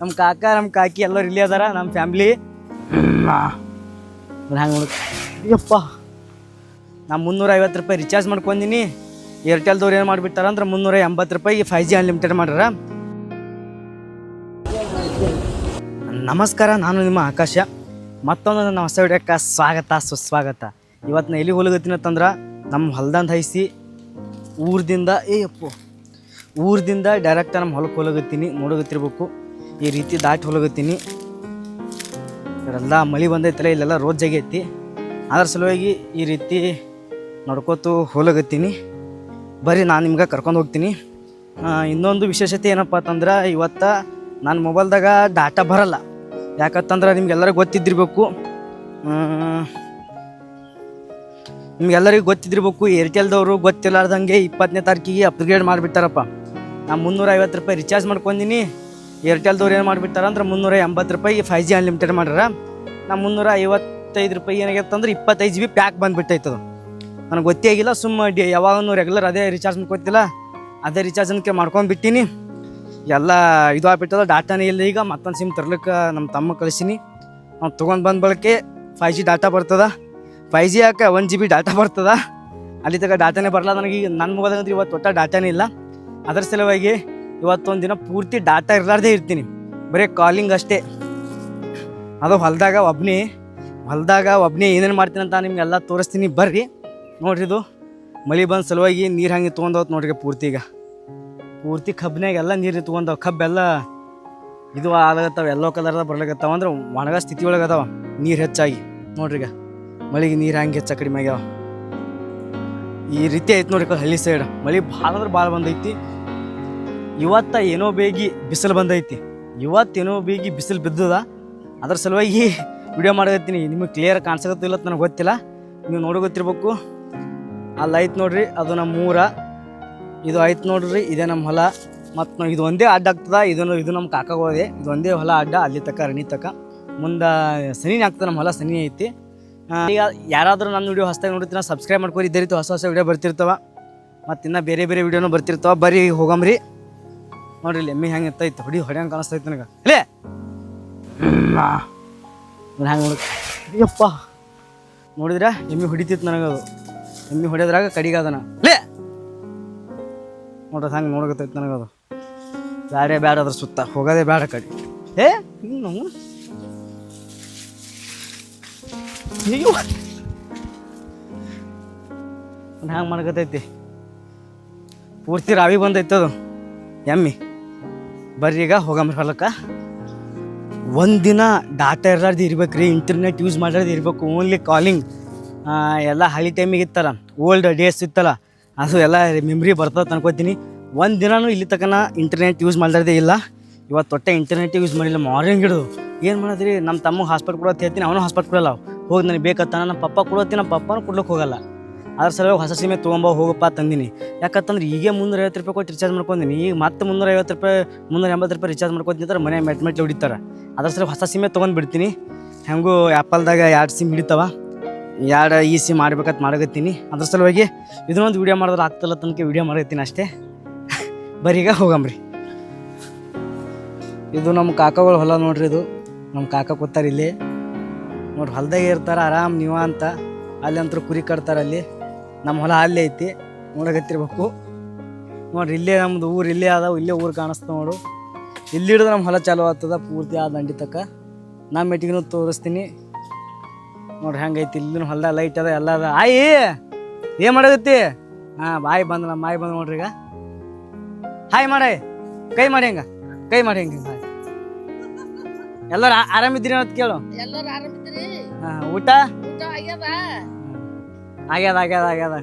ನಮ್ಮ ಕಾಕ ನಮ್ಮ ಕಾಕಿ ಎಲ್ಲರೂ ಇಲ್ಲಿ ಅದಾರ ನಮ್ಮ ಫ್ಯಾಮ್ಲಿ ಹಂಗೆ ಯಪ್ಪ ನಾ ಮುನ್ನೂರ ಐವತ್ತು ರೂಪಾಯಿ ರಿಚಾರ್ಜ್ ಮಾಡ್ಕೊಂದಿನಿ. ಏರ್ಟೆಲ್ದವ್ರು ಏನು ಮಾಡಿಬಿಟ್ಟಾರ ಅಂದ್ರೆ ಮುನ್ನೂರ ಎಂಬತ್ತು ರೂಪಾಯಿ ಫೈ ಜಿ ಅನ್ಲಿಮಿಟೆಡ್ ಮಾಡ್ಯಾರ. ನಮಸ್ಕಾರ, ನಾನು ನಿಮ್ಮ ಆಕಾಶ. ಮತ್ತೊಂದು ನನ್ನ ಹೊಸ ವಿಡಿಯೋಕ್ಕೆ ಸ್ವಾಗತ, ಸುಸ್ವಾಗತ. ಇವತ್ತು ನಾ ಎಲ್ಲಿ ಹೋಲಗತ್ತೀನಿ ಅಂತಂದ್ರೆ ನಮ್ಮ ಹೊಲ್ದಂದು ಹೈಸಿ ಊರ್ದಿಂದ ಏ ಅಪ್ಪು. ಊರ್ದಿಂದ ಡೈರೆಕ್ಟ್ ನಮ್ಮ ಹೊಲಕ್ಕೆ ಹೋಲಗತ್ತೀನಿ ನೋಡಗತ್ತಿರ್ಬೇಕು ಈ ರೀತಿ ದಾಟಿ ಹೋಲಗತ್ತೀನಿ. ಇವರೆಲ್ಲ ಮಳೆ ಬಂದೈತಲ್ಲ, ಇಲ್ಲೆಲ್ಲ ರೋಜ್ ಆಗೈತಿ ಅದ್ರ ಸಲುವಾಗಿ ಈ ರೀತಿ ನಡ್ಕೋತು ಹೋಲಗತ್ತೀನಿ. ಬರ್ರಿ, ನಾನು ನಿಮ್ಗೆ ಕರ್ಕೊಂಡು ಹೋಗ್ತೀನಿ. ಇನ್ನೊಂದು ವಿಶೇಷತೆ ಏನಪ್ಪ ಅಂತಂದ್ರೆ, ಇವತ್ತು ನನ್ನ ಮೊಬೈಲ್ದಾಗ ಡಾಟಾ ಬರಲ್ಲ. ಯಾಕಂತಂದ್ರೆ ನಿಮ್ಗೆಲ್ಲರಿಗೂ ಗೊತ್ತಿದ್ದಿರ್ಬೇಕು. ನಿಮ್ಗೆಲ್ಲರಿಗೂ ಗೊತ್ತಿದ್ದಿರ್ಬೇಕು ಏರ್ಟೆಲ್ದವರು ಗೊತ್ತಿಲ್ಲಾರ್ದಂಗೆ ಇಪ್ಪತ್ತನೇ ತಾರೀಕಿಗೆ ಅಪ್ಗ್ರೇಡ್ ಮಾಡಿಬಿಟ್ಟಾರಪ್ಪ. ನಾನು ಮುನ್ನೂರ ಐವತ್ತು ರೂಪಾಯಿ ರಿಚಾರ್ಜ್ ಮಾಡ್ಕೊಂದಿನಿ ಏರ್ಟೆಲ್ದವ್ರು ಏನು ಮಾಡಿಬಿಟ್ಟಾರ ಅಂದ್ರೆ ಮುನ್ನೂರ ಎಂಬತ್ತು ರೂಪಾಯಿ ಫೈ ಜಿ ಅನ್ಲಿಮಿಟೆಡ್ ಮಾಡ್ಯಾರ. ನಾ ಮುನ್ನೂರ ಐವತ್ತೈದು ರೂಪಾಯಿ ಏನಾಗೈತೆ ಅಂದ್ರೆ ಇಪ್ಪತ್ತೈದು ಜಿ ಬಿ ಪ್ಯಾಕ್ ಬಂದುಬಿಟ್ಟೈತದು ನನಗೆ ಗೊತ್ತೇ ಆಗಿಲ್ಲ, ಸುಮ್ಮ ಡಿ ಯಾವಾಗೂ ರೆಗ್ಯುಲರ್ ಅದೇ ರಿಚಾರ್ಜ್ ಮಾಡ್ಕೊತಿಲ್ಲ ಅದೇ ರಿಚಾರ್ಜ್ ಅನ್ಕೆ ಮಾಡ್ಕೊಂಡು ಬಿಟ್ಟಿನಿ. ಎಲ್ಲ ಇದು ಆಗ್ಬಿಟ್ಟದ ಡಾಟಾನೇ ಇಲ್ಲ ಈಗ ಮತ್ತೊಂದು ಸಿಮ್ ತರ್ಲಿಕ್ಕೆ ನಮ್ಮ ತಮ್ಮ ಕಳಿಸೀನಿ. ಅವ್ನು ತೊಗೊಂಡು ಬಂದ ಬಳಕೆ ಫೈ ಜಿ ಡಾಟಾ ಬರ್ತದ. ಫೈ ಜಿ ಯಾಕೆ ಒನ್ ಜಿ ಬಿ ಡಾಟಾ ಬರ್ತದ? ಅಲ್ಲಿ ತಗ ಡಾಟಾನೇ ಬರಲ್ಲ ನನಗೆ ಈಗ ನನ್ನ ಮೊಬೈಲ್ ಅಂದ್ರೆ ಇವತ್ತು ಒಟ್ಟ ಡಾಟಾನೇ ಇಲ್ಲ. ಅದರ ಸಲುವಾಗಿ ಇವತ್ತೊಂದು ದಿನ ಪೂರ್ತಿ ಡಾಟಾ ಇರಲಾರ್ದೇ ಇರ್ತೀನಿ. ಬರೀ ಕಾಲಿಂಗ್ ಅಷ್ಟೇ. ಅದು ಹೊಲದಾಗ ಒಬ್ಬನೇ ಹೊಲದಾಗ ಒಬ್ಬನೇ ಏನೇನು ಮಾಡ್ತೀನಿ ಅಂತ ನಿಮಗೆಲ್ಲ ತೋರಿಸ್ತೀನಿ. ಬರ್ರಿ. ನೋಡ್ರಿ ಇದು. ಮಳೆ ಬಂದ ಸಲುವಾಗಿ ನೀರು ಹಂಗೆ ತೊಗೊಂಡೋತ್ ನೋಡ್ರಿ ಪೂರ್ತಿ ಈಗ. ಪೂರ್ತಿ ಕಬ್ಬಿನಾಗ ಎಲ್ಲ ನೀರು ತೊಗೊಂಡವ ಕಬ್ಬೆಲ್ಲ ಇದು ಆಗತ್ತವ, ಎಲ್ಲೋ ಕಲರ್ದ ಬರ್ಲಿಕತ್ತಾವ. ಅಂದ್ರೆ ಒಣಗ ಸ್ಥಿತಿ ಒಳಗೆ ನೀರು ಹೆಚ್ಚಾಗಿ. ನೋಡ್ರಿ ಈಗ. ಮಳೆಗೆ ನೀರು ಹಂಗೆ ಹೆಚ್ಚ ಕಡಿಮೆ ಆಗ್ಯಾವ. ಈ ರೀತಿ ಐತೆ ನೋಡ್ರಿ ಹಳ್ಳಿ ಸೈಡ್ ಮಳೆ ಭಾಳ ಅಂದ್ರೆ ಭಾಳ ಬಂದೈತಿ. ಇವತ್ತ ಏನೋ ಬೇಗಿ ಬಿಸಿಲು ಬಂದೈತಿ. ಇವತ್ತೇನೋ ಬೇಗಿ ಬಿಸಿಲು ಬಿದ್ದದ. ಅದ್ರ ಸಲುವಾಗಿ ವಿಡಿಯೋ ಮಾಡಕತ್ತೀನಿ ನಿಮಗೆ ಕ್ಲಿಯರ್ ಕಾಣಿಸಕತ್ತಿಲ್ಲ ನನಗೆ ಗೊತ್ತಿಲ್ಲ. ನೀವು ನೋಡಿ ಗೊತ್ತಿರ್ಬೇಕು. ಅಲ್ಲಿ ಐತೆ ನೋಡ್ರಿ, ಅದು ನಮ್ಮ ಮೂರ ಇದು ಐತೆ ನೋಡ್ರಿ, ಇದೇ ನಮ್ಮ ಹೊಲ. ಮತ್ತು ಇದು ಒಂದೇ ಅಡ್ಡ ಆಗ್ತದ. ಇದನ್ನು ಇದು ನಮ್ಮ ಕಾಕಾಗೋದೆ ಇದು ಒಂದೇ ಹೊಲ ಅಡ್ಡ, ಅಲ್ಲಿ ತಕ್ಕ ರಣಿ ತಕ್ಕ ಮುಂದೆ ಸನಿನೇ ಆಗ್ತದೆ ನಮ್ಮ ಹೊಲ ಸನಿ ಐತಿ. ಈಗ ಯಾರಾದರೂ ನನ್ನ ವಿಡಿಯೋ ಹೊಸ್ದಾಗಿ ನೋಡ್ತೀನ ಸಬ್ಸ್ಕ್ರೈಬ್ ಮಾಡ್ಕೊರಿ. ಇದೇ ರೀತಿ ಹೊಸ ಹೊಸ ವಿಡಿಯೋ ಬರ್ತಿರ್ತವೆ. ಮತ್ತು ಇನ್ನೂ ಬೇರೆ ಬೇರೆ ವಿಡಿಯೋನು ಬರ್ತಿರ್ತವೆ. ಬರೀ ಹೋಗಮ್ರಿ. ನೋಡ್ರಿ ಇಲ್ಲಿ ಎಮ್ಮೆ ಹೆಂಗೆ ಇರ್ತೈತೆ ಹೊಡಿ ಹೊಡ್ಯಂಗೆ ಕಾಣಿಸ್ತೈತೆ ನನಗೆ. ಇಲ್ಲೇ. ಹ್ಯಾಂಗೆ ನೋಡಿ. ಅಯ್ಯಪ್ಪ. ನೋಡಿದ್ರೆ? ಎಮ್ಮೆ ಹೊಡಿತಿತ್ತು ನನಗದು ಎಮ್ಮೆ ಹೊಡೆದ್ರಾಗ ಕಡಿಗಾದನ ಲೇ ನೋಡ್ರಿ ಹಂಗೆ ನೋಡಕತ್ತೈತೆ ನನಗದು ಬೇರೆ ಬೇಡ ಅದ್ರ ಸುತ್ತ. ಹೋಗೋದೇ ಬೇಡ ಕಡಿ. ಏ, ಹಿಂಗೆ ಅಯ್ಯೋ. ಹ್ಯಾಂಗೆ ಮಾಡ್ಕತೈತಿ ಪೂರ್ತಿ ರಾವಿ ಬಂದೈತದು ಎಮ್ಮಿ. ಬರ್ರಿ ಈಗ ಹೋಗಮ್ರಿ ಹೊಲಕ್ಕೆ. ಒಂದಿನ ಡಾಟಾ ಇರ್ಲಾರ್ದು ಇರ್ಬೇಕು ರೀ ಇಂಟರ್ನೆಟ್ ಯೂಸ್ ಮಾಡ್ಲಾರ್ದು ಇರಬೇಕು ಓನ್ಲಿ ಕಾಲಿಂಗ್ ಎಲ್ಲ ಹಳಿ ಟೈಮಿಗೆ ಇತ್ತಲ್ಲ ಓಲ್ಡ್ ಡೇಸ್ ಇತ್ತಲ್ಲ, ಅದು ಎಲ್ಲ ಮೆಮ್ರಿ ಬರ್ತದೆ ಅನ್ಕೋತೀನಿ. ಒಂದು ದಿನಾನು ಇಲ್ಲಿ ತಕನ ಇಂಟರ್ನೆಟ್ ಯೂಸ್ ಮಾಡ್ಲಾರ್ದೇ ಇಲ್ಲ. ಇವತ್ತು ತೊಟ್ಟೆ ಇಂಟರ್ನೆಟ್ ಯೂಸ್ ಮಾಡಿಲ್ಲ, ಮಾರ್ನಿಂಗ್ ಹಿಡಿದು. ಏನು ಮಾಡೋದ್ರಿ ನಮ್ಮ ತಮ್ಮ ಹಾಸ್ಪಿಟ್ಲ್ ಕೊಡೋದು ಹೇಳ್ತೀನಿ, ಅವನು ಹಾಸ್ಪಿಟ್ಲ್ ಕೊಡಲ್ಲ. ಹೋಗಿ, ನನಗೆ ಬೇಕತ್ತಾನ ನಮ್ಮ ಪಪ್ಪ ಕೊಡೋತಿ ನಮ್ಮ ಪಪ್ಪನೂ ಕೊಡ್ಲಿಕ್ಕೆ ಹೋಗಲ್ಲ. ಅದ್ರ ಸಲುವಾಗಿ ಹೊಸ ಸಿಮೆ ತೊಗೊಂಬ ಹೋಗಪ್ಪ ತಂದಿನಿ. ಯಾಕಂತಂದ್ರೆ ಈಗ ಮುನ್ನೂರ ಐವತ್ತು ರೂಪಾಯಿ ಕೊಟ್ಟು ರಿಚಾರ್ಜ್ ಮಾಡ್ಕೊಂಡಿನಿ. ಈಗ ಮತ್ತೆ ಮುನ್ನೂರ ಐವತ್ತು ರೂಪಾಯಿ ಮುನ್ನೂರ ಎಂಬತ್ತು ರೂಪಾಯಿ ರಿಚಾರ್ಜ್ ಮಾಡ್ಕೊತಿರ್ತಾರೆ ಮನೆ ಮೆಟ್ ಮೆಟ್ಲೆ ಹೊಡಿತಾರೆ ಅದ್ರ ಸಲ ಹೊಸ ಸಿಮೆ ತೊಗೊಂಡು ಬಿಡ್ತೀನಿ. ಹೆಂಗೂ ಆ್ಯಪಲ್ದಾಗ ಎರಡು ಸಿಮ್ ಹಿಡಿತಾವ. ಎರಡು ಈ ಸಿಮ್ ಮಾಡ್ಬೇಕಂತ ಮಾಡಕತ್ತೀನಿ. ಅದ್ರ ಸಲುವಾಗಿ ಇದನ್ನೊಂದು ವಿಡಿಯೋ ಮಾಡಿದ್ರೆ ಆಗ್ತಲ್ಲ ತನಕ ವಿಡಿಯೋ ಮಾಡಕತ್ತೀನಿ ಅಷ್ಟೇ. ಬರೀಗ ಹೋಗಂಬ್ರಿ. ಇದು ನಮ್ಮ ಕಾಕಗಳು ಹೊಲ ನೋಡ್ರಿ ಇದು. ನಮ್ಮ ಕಾಕ ಕೂತಾರೆ ಇಲ್ಲಿ. ನೋಡ್ರಿ ಹೊಲ್ದಾಗೆ ಇರ್ತಾರೆ, ಆರಾಮ್ ನೀವ ಅಂತ. ಅಲ್ಲಿ ಕುರಿ ಕಟ್ತಾರೆ ಅಲ್ಲಿ. ನಮ್ಮ ಹೊಲ ಅಲ್ಲೇ ಐತಿ ನೋಡಕತ್ತಿರ್ಬೇಕು. ನೋಡ್ರಿ ಇಲ್ಲೇ ನಮ್ದು ಊರು ಇಲ್ಲೇ ಅದಾವ ಇಲ್ಲೇ ಊರು ಕಾಣಿಸ್ತು ನೋಡು. ಇಲ್ಲಿ ಹಿಡಿದ್ರೆ ನಮ್ಮ ಹೊಲ ಚಾಲು ಆಗ್ತದ ಪೂರ್ತಿ ಆದ ದಂಡಿ ತಕ್ಕ ನಾ ಮೆಟ್ಟಿಗೂ ತೋರಿಸ್ತೀನಿ. ನೋಡ್ರಿ ಹೆಂಗೈತಿ ಇಲ್ಲಿನ ಹೊಲ್ದಾಗ ಲೈಟ್ ಅದ ಎಲ್ಲ ಅದ. ಆಯಿ ಏನು ಮಾಡಕತ್ತಿ? ಹಾಂ ಬಾಯಿ ಬಂದ ನಮ್ಮ ಮಾಯಿ ಬಂದು ನೋಡ್ರಿ ಈಗ. ಹಾಯ್ ಮಾಡಿ ಕೈ ಮಾಡಿ ಹೆಂಗ? ಕೈ ಮಾಡಿ ಹೆಂಗ ಬಾಯ್ ಎಲ್ಲರೂ ಆರಾಮಿದ್ರಿ ಆರಾಮಿದ್ದೀರಿ ಅಂತ ಕೇಳು. ಎಲ್ಲರೂ ಆರಾಮಿದ್ದೀರಿ? ಹಾಂ ಊಟ? ಊಟ ಆಗ್ಯದ? ಆಗ್ಯದ ಆಗ್ಯದ ಆಗ್ಯದ.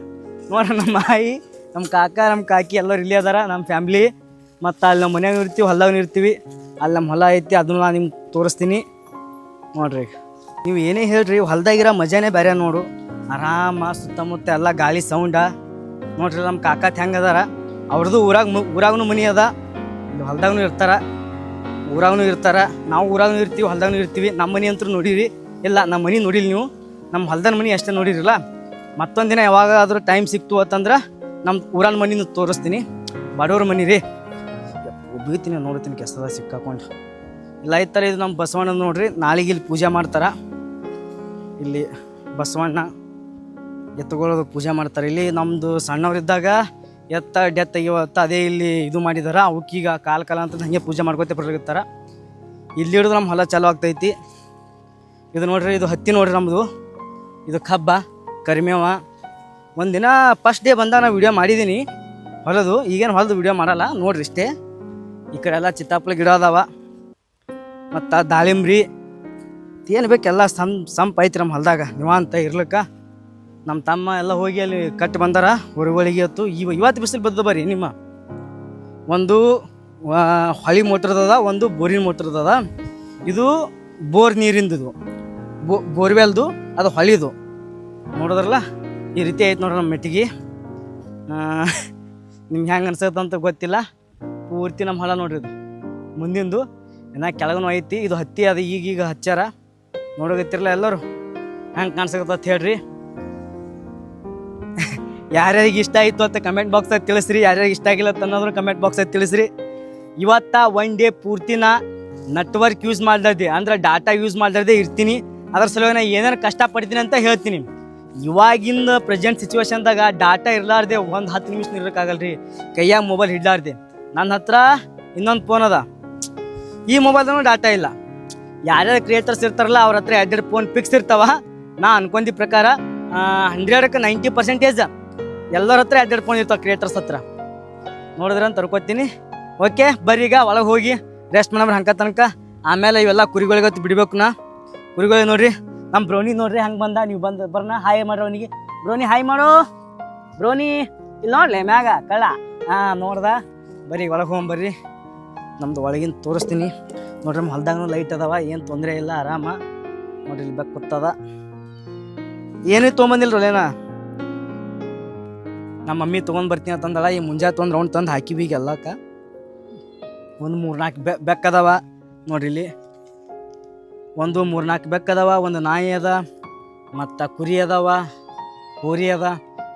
ನೋಡ್ರಿ ನಮ್ಮ ಮಾಯಿ, ನಮ್ಮ ಕಾಕ, ನಮ್ಮ ಕಾಕಿ ಎಲ್ಲರೂ ಇಲ್ಲೇ ಅದಾರ, ನಮ್ಮ ಫ್ಯಾಮ್ಲಿ ಮತ್ತು ಅಲ್ಲಿ ನಮ್ಮ ಮನ್ಯಾಗ ಇರ್ತೀವಿ ಹೊಲ್ದಾಗ ಇರ್ತೀವಿ. ಅಲ್ಲಿ ನಮ್ಮ ಹೊಲ ಐತಿ, ಅದನ್ನು ನಾನು ನಿಮ್ಗೆ ತೋರಿಸ್ತೀನಿ. ನೋಡ್ರಿ ನೀವು ಏನೇ ಹೇಳ್ರಿ, ಹೊಲ್ದಾಗಿರೋ ಮಜಾನೇ ಬೇರೆ ನೋಡು. ಆರಾಮ ಸುತ್ತಮುತ್ತ ಎಲ್ಲ ಗಾಳಿ ಸೌಂಡ ನೋಡ್ರಿ ನಮ್ಮ ಕಾಕಾ ಹೆಂಗೆ ಅದಾರ. ಅವ್ರದ್ದು ಊರಾಗ ಊರಾಗೂ ಮನಿ ಅದ. ಇಲ್ಲಿ ಹೊಲ್ದಾಗೂ ಇರ್ತಾರ. ಊರಾಗೂ ಇರ್ತಾರ. ನಾವು ಊರಾಗೂ ಇರ್ತೀವಿ ಹೊಲ್ದಾಗೂ ಇರ್ತೀವಿ. ನಮ್ಮ ಮನೆ ಅಂತೂ ನೋಡಿರಿ. ಇಲ್ಲ, ನಮ್ಮ ಮನೆ ನೋಡಿಲ್ಲ ನೀವು. ನಮ್ಮ ಹೊಲ್ದನ ಮನೆ ಅಷ್ಟೇ ನೋಡಿರಲ್ಲ. ಮತ್ತೊಂದು ದಿನ ಯಾವಾಗಾದ್ರೂ ಟೈಮ್ ಸಿಕ್ತು ಅಂತಂದ್ರೆ ನಮ್ಮ ಊರನ್ ಮನಿನ ತೋರಿಸ್ತೀನಿ. ಬಡವ್ರ ಮನಿ ರೀ. ಬೀಳ್ತೀನಿ ನೋಡ್ತೀನಿ ಕೆಸದ ಸಿಕ್ಕಾಕೊಂಡು ಇಲ್ಲ ಐತರ ಇದು ನಮ್ಮ ಬಸವಣ್ಣ ನೋಡ್ರಿ ನಾಳೆಗೆ ಇಲ್ಲಿ ಪೂಜೆ ಮಾಡ್ತಾರ. ಇಲ್ಲಿ ಬಸವಣ್ಣ ಎತ್ತುಗಳದು ಪೂಜೆ ಮಾಡ್ತಾರೆ. ಇಲ್ಲಿ ನಮ್ಮದು ಸಣ್ಣವರಿದ್ದಾಗ ಎತ್ತ ಡೆತ್ ಇವತ್ತು ಅದೇ ಇಲ್ಲಿ ಇದು ಮಾಡಿದಾರ. ಅವಕ್ಕೀಗ ಕಾಲ ಕಾಲ ಅಂತ ಹಂಗೆ ಪೂಜೆ ಮಾಡ್ಕೊತ ಬರ್ಲಿಕತ್ತಾರ ಇಲ್ಲಿ ಹಿಡಿದು ನಮ್ಮ ಹೊಲ ಚಾಲು ಆಗ್ತೈತಿ. ಇದು ನೋಡ್ರಿ, ಇದು ಹತ್ತಿ ನೋಡ್ರಿ ನಮ್ಮದು ಇದು ಕಬ್ಬ. ಕರಿಮೇವ. ಒಂದಿನ ಫಸ್ಟ್ ಡೇ ಬಂದ ನಾನು ವಿಡಿಯೋ ಮಾಡಿದ್ದೀನಿ ಹೊಲದು, ಈಗೇನು ಹೊಲದು ವಿಡಿಯೋ ಮಾಡಲ್ಲ, ನೋಡ್ರಿ ಇಷ್ಟೇ. ಈ ಕಡೆ ಎಲ್ಲ ಚಿತ್ತಾಪ್ಲ ಗಿಡ ಅದಾವ. ಮತ್ತು ದಾಳಿಂಬ್ರಿ. ಏನು ಬೇಕೆಲ್ಲ ಸಂ, ಸಂಪ್ ಐತಿ ನಮ್ಮ ಹೊಲದಾಗ, ನಿವಾಂತ ಇರ್ಲಿಕ್ಕೆ. ನಮ್ಮ ತಮ್ಮ ಎಲ್ಲ ಹೋಗಿ ಅಲ್ಲಿ ಕಟ್ಟಿ ಬಂದಾರ ಹೊರಗಳಿಗೆ ಹೊತ್ತು. ಇವ, ಇವತ್ತು ಬಿಸಿಲು ಬದ್ದು ಬರ್ರಿ ನಿಮ್ಮ. ಒಂದು ಹೊಳಿ ಮೋಟ್ರದದ, ಒಂದು ಬೋರಿನ ಮೋಟ್ರದದ. ಇದು ಬೋರ್ ನೀರಿಂದು ಬೋ, ಬೋರ್ವೆಲ್ದು, ಅದು ಹೊಳಿದು. ನೋಡಿದ್ರಲ್ಲ? ಈ ರೀತಿ ಐತೆ ನೋಡ್ರಿ ನಮ್ಮ ಮೆಟ್ಟಿಗೆ. ನಿಮ್ಗೆ ಹೆಂಗೆ ಅನ್ಸತ್ತೆ ಅಂತ ಗೊತ್ತಿಲ್ಲ. ಪೂರ್ತಿ ನಮ್ಮ ಹೊಲ ನೋಡ್ರಿ ಇದು. ಮುಂದಿಂದು ಇನ್ನ ಕೆಳಗನು ಐತಿ. ಇದು ಹತ್ತಿ ಅದು ಈಗೀಗ ಹಚ್ಚಾರ. ನೋಡೋಗತ್ತಿರಲ್ಲ ಎಲ್ಲರೂ? ಹೆಂಗೆ ಅಂತ ಹೇಳ್ರಿ. ಯಾರ್ಯಾರಿಗೆ ಇಷ್ಟ ಆಯಿತು ಅಂತ ಕಮೆಂಟ್ ಬಾಕ್ಸಾಗ ತಿಳಿಸ್ರಿ. ಯಾರ್ಯಾರಿಗೆ ಇಷ್ಟ ಆಗಿಲ್ಲ ಅಂತ ಕಮೆಂಟ್ ಕಮೆಂಟ್ ಆಗಿ ತಿಳಿಸ್ರಿ. ಇವತ್ತ ಒನ್ ಡೇ ಪೂರ್ತಿನ ನೆಟ್ವರ್ಕ್ ಯೂಸ್ ಮಾಡ್ದೆ ಅಂದ್ರೆ ಡಾಟಾ ಯೂಸ್ ಮಾಡ್ದೆ ಇರ್ತೀನಿ. ಅದ್ರ ಸಲುವಾಗಿ ನಾ ಏನೇನು ಕಷ್ಟಪಡ್ತೀನಿ ಅಂತ ಹೇಳ್ತೀನಿ. ಇವಾಗಿನ ಪ್ರೆಸೆಂಟ್ ಸಿಚುವೇಶನ್ದಾಗ ಡಾಟಾ ಇರಲಾರ್ದೆ ಒಂದು ಹತ್ತು ನಿಮಿಷ ರೀ ಕೈಯಾಗ ಮೊಬೈಲ್ ಹಿಡ್ಲಾರ್ದೆ. ನನ್ನ ಹತ್ರ ಇನ್ನೊಂದು ಫೋನ್ ಅದ. ಈ ಮೊಬೈಲ್ದಾಗೂ ಡಾಟಾ ಇಲ್ಲ. ಯಾರ್ಯಾರು ಕ್ರಿಯೇಟರ್ಸ್ ಇರ್ತಾರಲ್ಲ ಅವ್ರ ಹತ್ರ ಎರಡು ಫೋನ್ ಫಿಕ್ಸ್ ಇರ್ತಾವ. ನಾ ಅನ್ಕೊಂಡಿ ಪ್ರಕಾರ ಹಂಡ್ರೆಡಕ್ಕೆ ನೈಂಟಿ ಪರ್ಸೆಂಟೇಜ್ ಎಲ್ಲರ ಹತ್ರ ಎರಡು ಫೋನ್ ಇರ್ತಾವೆ ಕ್ರಿಯೇಟರ್ಸ್ ಹತ್ರ. ನೋಡಿದ್ರೆ ಅಂತ ತರ್ಕೊತೀನಿ ಓಕೆ ಬರ್ರಿ ಈಗ ಒಳಗೆ ಹೋಗಿ. ರೆಸ್ಟ್ ಮಾಡಮ್ರಿ ಹಂಕ ತನಕ. ಆಮೇಲೆ ಇವೆಲ್ಲ ಕುರಿಗಳಿಗತ್ತು ಬಿಡಬೇಕು ನಾ. ಕುರಿಗಳಿಗೆ ನೋಡ್ರಿ. ನಮ್ಮ ಬ್ರೋನಿ ನೋಡ್ರಿ ಹಂಗೆ ಬಂದ, ನೀವು ಬಂದು ಬರ್ನ, ಹಾಯ್ ಮಾಡ್ರಿ ಅವನಿಗೆ. ಬ್ರೋನಿ, ಹಾಯ್ ಮಾಡು. ಬ್ರೋನಿ ಇಲ್ಲಿ ನೋಡ್ಲೆ ಮ್ಯಾಗ, ಕಳ್ಳ. ಹಾಂ, ನೋಡ್ದ. ಬರೀ ಒಳಗೆ ಹೋಗ್ಬರ್ರಿ ನಮ್ದು ಒಳಗಿನ ತೋರಿಸ್ತೀನಿ. ನೋಡ್ರಿ ನಮ್ಮ ಲೈಟ್ ಅದಾವ, ಏನು ತೊಂದರೆ ಇಲ್ಲ, ಆರಾಮ. ನೋಡ್ರಿ ಇಲ್ಲಿ ಬೆಕ್ಕ ಕೂತದ ಏನೇ ತೊಗೊಂಬಂದಿಲ್ರಲ್ಲೇನ ನಮ್ಮ ಮಮ್ಮಿ ತೊಗೊಂಡು ಬರ್ತೀನಿ ಅಂತಂದಳ, ಈ ಮುಂಜಾನೆ ತೊಂದ್ರೆ ರೌಂಡ್ ತಂದು ಹಾಕಿವಿ ಈಗ ಎಲ್ಲಕ್ಕ ಒಂದು ಮೂರ್ನಾಲ್ಕು ಬೆ ಬೆಕ್ಕದವ ನೋಡ್ರಿ ಇಲ್ಲಿ. ಒಂದು ಮೂರ್ನಾಲ್ಕು ಬೆಕ್ಕದವ ಒಂದು ನಾಯಿ ಅದ, ಮತ್ತು ಕುರಿ ಅದಾವ ಕೋರಿ ಅದ.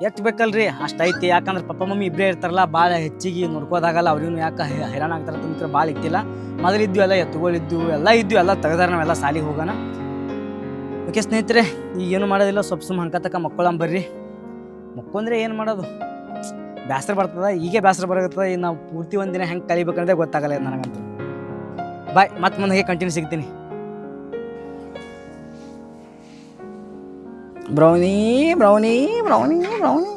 ಎಷ್ಟು ಬೇಕಲ್ರಿ? ಐತಿ. ಯಾಕಂದ್ರೆ ಪಪ್ಪ, ಮಮ್ಮಿ ಇಬ್ಬರೇ ಇರ್ತಾರಲ್ಲ ಭಾಳ ಹೆಚ್ಚಿಗೆ ನೋಡ್ಕೋದಾಗಲ್ಲ ಅವ್ರಿಗೂ ಯಾಕೆ ಹೈರಾಣ ಆಗ್ತಾರೆ ಅಂತ ಭಾಳ ಇತ್ತಿಲ್ಲ ಮೊದಲಿದ್ದು ಎಲ್ಲ ಎತ್ತುಗಳಿದ್ದು, ಎಲ್ಲ ಇದ್ದು, ಎಲ್ಲ ತೆಗೆದಾರ, ನಾವೆಲ್ಲ ಸಾಲಿಗೆ ಹೋಗೋಣ. ಓಕೆ ಸ್ನೇಹಿತರೆ, ಈಗ ಏನು ಮಾಡೋದಿಲ್ಲ, ಸ್ವಲ್ಪ ಸುಮ್ಮ ಹಂಕತಕ್ಕ ಮಕ್ಕಳಂಬ ಬರ್ರಿ. ಮಕ್ಕೊಂದ್ರೆ ಏನು ಮಾಡೋದು? ಬೇಸರ ಬರ್ತದೆ, ಈಗೇ ಬೇಸರ ಬರತ್ತದ ಈಗ ನಾವು ಪೂರ್ತಿ ಒಂದಿನ ಹೆಂಗೆ ಕಲಿಬೇಕಂದ್ರೆ ಗೊತ್ತಾಗಲ್ಲ ನನಗಂತೂ. ಬಾಯ್, ಮತ್ತೆ ಮುಂದೆ ಕಂಟಿನ್ಯೂ ಸಿಗ್ತೀನಿ. ಬ್ರೌನಿ ಬ್ರೌನಿ ಬ್ರೌನಿ ಬ್ರೌನಿ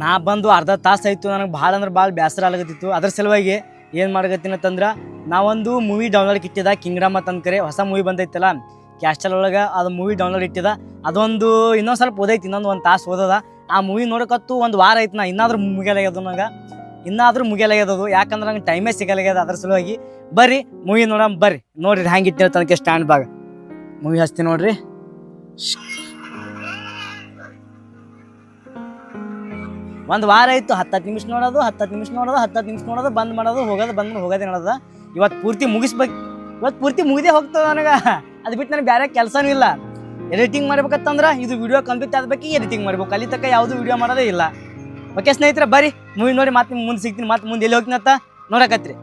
ನಾ ಬಂದು ಅರ್ಧ ತಾಸು ಆಯಿತು, ನನಗೆ ಭಾಳ ಅಂದ್ರೆ ಭಾಳ ಬೇಸರ ಆಗತ್ತಿತ್ತು ಅದ್ರ ಸಲುವಾಗಿ ಏನು ಮಾಡಕತ್ತೀನಂತಂದ್ರೆ ನಾವೊಂದು ಮೂವಿ ಡೌನ್ಲೋಡ್ ಇಟ್ಟಿದ್ದ ಕಿಂಗ್ಡಮ್ ಅಂತ ಕರೆ ಹೊಸ ಮೂವಿ ಬಂದೈತಲ್ಲ ಕ್ಯಾಸ್ಟಲ್ ಒಳಗೆ ಅದು ಮೂವಿ ಡೌನ್ಲೋಡ್ ಇಟ್ಟಿದ. ಅದೊಂದು ಇನ್ನೊಂದು ಸ್ವಲ್ಪ ಓದೈತಿ, ಇನ್ನೊಂದು ಒಂದು ತಾಸು ಓದದ. ಆ ಮೂವಿ ನೋಡಕತ್ತು ಒಂದು ವಾರ ಆಯ್ತು ನಾ, ಇನ್ನಾದ್ರೂ ಮುಗಿಯಲಾಗ್ಯದ ನಂಗೆ ಇನ್ನಾದ್ರೂ ಮುಗಿಯಲಾಗ್ಯದದು, ಯಾಕಂದ್ರೆ ನಂಗೆ ಟೈಮೇ ಸಿಗಲಾಗ್ಯದ ಅದ್ರ ಸಲುವಾಗಿ. ಬರ್ರಿ ಮೂವಿ ನೋಡೋಣ ಬರ್ರಿ. ನೋಡಿರಿ, ಹ್ಯಾಂಗೆ ಇಟ್ಟಿರ್ತನಕ್ಕೆ ತನಕ ಸ್ಟ್ಯಾಂಡ್ ಬಾಗ ಮೂವಿ ಹಚ್ತೀನಿ ನೋಡ್ರಿ. ಒಂದು ವಾರ ಇತ್ತು ಹತ್ತತ್ತು ನಿಮಿಷ ನೋಡೋದು, ಹತ್ತತ್ತು ನಿಮಿಷ ನೋಡೋದು, ಹತ್ತತ್ತು ನಿಮಿಷ ನೋಡೋದು, ಬಂದ್ ಮಾಡೋದು, ಹೋಗೋದು, ಬಂದ್ ಮಾಡಿ ಹೋಗೋದೇ ನೋಡೋದು. ಇವತ್ತು ಪೂರ್ತಿ ಮುಗಿಸ್ಬೇಕು ಇವತ್ತು ಪೂರ್ತಿ ಮುಗಿದೇ ಹೋಗ್ತದೆ ನನಗೆ. ಅದು ಬಿಟ್ಟು ನನಗೆ ಬೇರೆ ಕೆಲಸನೂ ಇಲ್ಲ. ಎಡಿಟಿಂಗ್ ಮಾಡ್ಬೇಕಂತಂದ್ರೆ ಇದು ವಿಡಿಯೋ ಕಂಪ್ಲೀಟ್ ಈ ಎಡಿಟಿಂಗ್ ಮಾಡ್ಬೇಕು. ಅಲ್ಲಿ ತಕ್ಕ ಯಾವುದು ವಿಡಿಯೋ ಮಾಡೋದೇ ಇಲ್ಲ. ಓಕೆ ಸ್ನೇಹಿತರೆ, ಬರ್ರಿ. ಮೂವಿ ನೋಡಿ, ಮತ್ತೆ ನಿಮ್ಗೆ ಮುಂದೆ ಸಿಗ್ತೀನಿ, ಮತ್ತೆ ಮುಂದೆ ಎಲ್ಲಿ ಹೋಗ್ತೀನಿ ಅಂತ ನೋಡಕತ್ರಿ.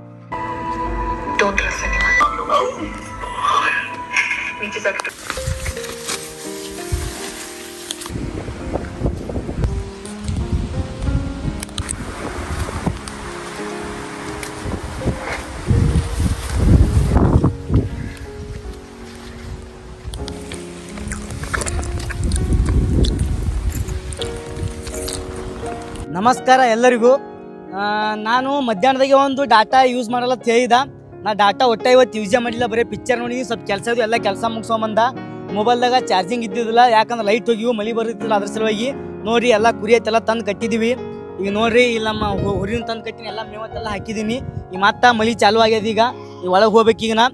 ನಮಸ್ಕಾರ ಎಲ್ಲರಿಗೂ. ನಾನು ಮಧ್ಯಾಹ್ನದಾಗೆ ಒಂದು ಡಾಟಾ ಯೂಸ್ ಮಾಡಲ್ಲ ಹೇಳಿದ ನಾ ಡಾಟಾ ಒಟ್ಟ ಇವತ್ತು ಯೂಸೇ ಮಾಡಿಲ್ಲ, ಬರೀ ಪಿಕ್ಚರ್ ನೋಡಿ, ಸ್ವಲ್ಪ ಕೆಲಸ ಇದು ಎಲ್ಲ ಕೆಲಸ ಮುಗಿಸೋಮಂದ ಮೊಬೈಲ್ದಾಗ ಚಾರ್ಜಿಂಗ್ ಇದ್ದಿದ್ದಿಲ್ಲ, ಯಾಕಂದ್ರೆ ಲೈಟ್ ಹೋಗಿವು, ಮಳಿ ಬರುತ್ತಿಲ್ಲ ಅದ್ರ ಸಲುವಾಗಿ. ನೋಡ್ರಿ, ಎಲ್ಲ ಕುರಿ ಐತೆಲ್ಲ ತಂದು ಕಟ್ಟಿದ್ದೀವಿ ಈಗ ನೋಡ್ರಿ ಇಲ್ಲಿ ನಮ್ಮ ಹುರಿನ ತಂದು ಕಟ್ಟಿನಿ, ಎಲ್ಲ ಮೇವತ್ತೆಲ್ಲ ಹಾಕಿದ್ದೀನಿ ಈಗ ಮತ್ತೆ ಮಳಿ ಚಾಲು ಆಗ್ಯದ ಈಗ. ಈಗ ಒಳಗೆ ಹೋಗ್ಬೇಕು ಈಗ ನಾ.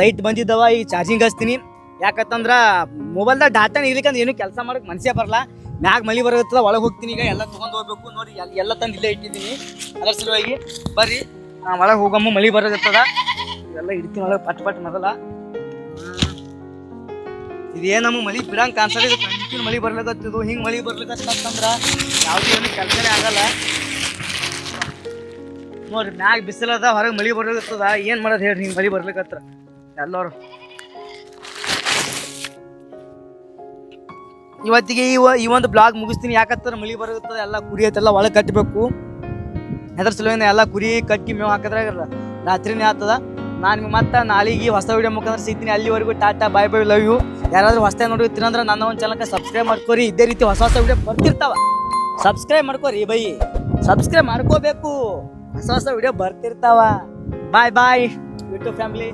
ಲೈಟ್ ಬಂದಿದ್ದವ, ಈಗ ಚಾರ್ಜಿಂಗ್ ಹಚ್ತೀನಿ. ಯಾಕಂತಂದ್ರೆ ಮೊಬೈಲ್ದಾಗ ಡಾಟಾ ಇರ್ಲಿಕ್ಕಂದ್ರೆ ಏನು ಕೆಲಸ ಮಾಡೋಕೆ ಮನಸ್ಸೇ ಬರಲ್ಲ ಮ್ಯಾಗ ಮಳಿ ಬರುತ್ತಲ್ಲ ಒಳಗೆ ಹೋಗ್ತೀನಿ ಈಗ, ಎಲ್ಲ ತೊಗೊಂಡು ಹೋಗ್ಬೇಕು. ನೋಡಿ ಎಲ್ಲ ತಂದು ಇಲ್ಲೇ ಇಟ್ಟಿದ್ದೀನಿ ಅದರ ಸಲುವಾಗಿ ಬರ್ರಿ ಒಳಗೆ ಹೋಗಮ್ಮ, ಮಳಿ ಬರತ್ತದ ಇಡ್ತೀನಿ ಒಳಗೆ ಪಟ್ ಪಟ್ ಮೊದಲ. ಇದೇನಮ್ಮ ಮಳಿ ಬಿಡಂಗ್ ಇದು ಕಂಟಿನ್ಯೂ ಮಳಿ ಬರ್ಲಿಕತ್ತಿದು ಹಿಂಗೆ ಮಳಿ ಬರ್ಲಿಕತ್ತಂದ್ರ ಯಾವ್ದು ಏನು ಕೆಲಸನೇ ಆಗಲ್ಲ. ನೋಡ್ರಿ, ಮ್ಯಾಗ ಬಿಸಿಲದ ಹೊರಗೆ ಮಳಿ ಬರ್ಲಿಕತ್ತದ. ಏನು ಮಾಡೋದು ಹೇಳ್ರಿ ಹಿಂಗೆ ಮಳಿ ಬರ್ಲಿಕತ್ರ? ಎಲ್ಲರೂ. ಇವತ್ತಿಗೆ ಈ ಈ ಒಂದು ಬ್ಲಾಗ್ ಮುಗಿಸ್ತೀನಿ. ಯಾಕತ್ತರ ಮಳಿ ಬರುತ್ತದೆ ಎಲ್ಲ ಕುರಿ ಐತೆಲ್ಲ ಒಳಗೆ ಕಟ್ಟಬೇಕು ಅದ್ರ ಸಲುವಾಗಿ ಎಲ್ಲ ಕುರಿ ಕಟ್ಟಿ ಮೇವು ಹಾಕಿದ್ರಾಗ ರಾತ್ರಿನೇ ಆಗ್ತದ ನಾನು ನಿಮ್ಗೆ ಮತ್ತೆ ನಾಳೆಗೆ ಹೊಸ ವಿಡಿಯೋ ಮುಖಾಂತರ ಸಿಗ್ತೀನಿ. ಅಲ್ಲಿವರೆಗೂ tata bye bye love you ಯಾರಾದರೂ ಹೊಸ ನೋಡಿ ಅಂದ್ರೆ ನನ್ನ ಒಂದು ಚಾನಲ್ಗೆ ಸಬ್ಸ್ಕ್ರೈಬ್ ಮಾಡ್ಕೊರಿ. ಇದೇ ರೀತಿ ಹೊಸ ಹೊಸ ವೀಡಿಯೋ ಬರ್ತಿರ್ತಾವ. ಸಬ್ಸ್ಕ್ರೈಬ್ ಮಾಡ್ಕೋರಿ, ಬೈ. ಸಬ್ಸ್ಕ್ರೈಬ್ ಮಾಡ್ಕೋಬೇಕು. ಹೊಸ ಹೊಸ video ಬರ್ತಿರ್ತಾವ. Bye bye YouTube family